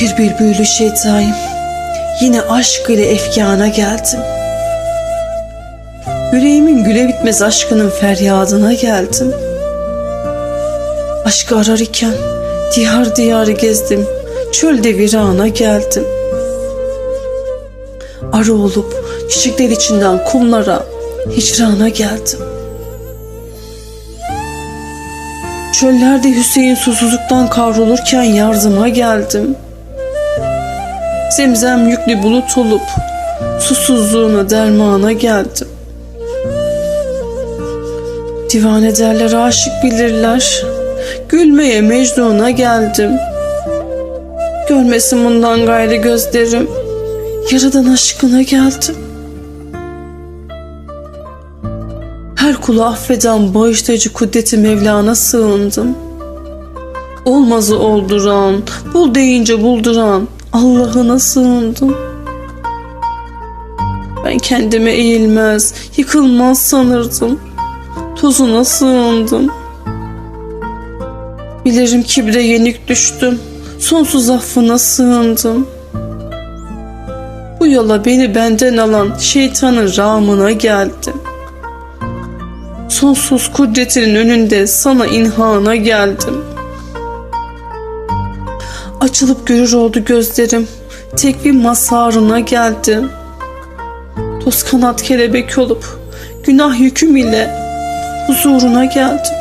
Bir bülbülü şeytayım. Yine aşk ile efkana geldim. Yüreğimin güle bitmez aşkının feryadına geldim. Aşkı arar iken diyar diyarı gezdim. Çölde virana geldim. Arı olup çiçekler içinden kumlara hicrana geldim. Çöllerde Hüseyin susuzluktan kavrulurken yardıma geldim. Zemzem yüklü bulut olup susuzluğuna dermana geldim. Divan ederler aşık bilirler. Gülmeye Mecnun'a geldim. Görmesin bundan gayrı gözlerim. Yaradan aşkına geldim. Her kulu affeden bağışlayıcı kudreti Mevlana sığındım. Olmazı olduran, bul deyince bulduran Allah'ına sığındım. Ben kendime eğilmez, yıkılmaz sanırdım. Tozuna sığındım. Bilirim kibre yenik düştüm. Sonsuz affına sığındım. Bu yola beni benden alan şeytanın ramına geldim. Sonsuz kudretinin önünde sana inhana geldim. Açılıp görür oldu gözlerim. Tek bir masarına geldim. Toz kanat kelebek olup günah yüküm ile huzuruna geldim.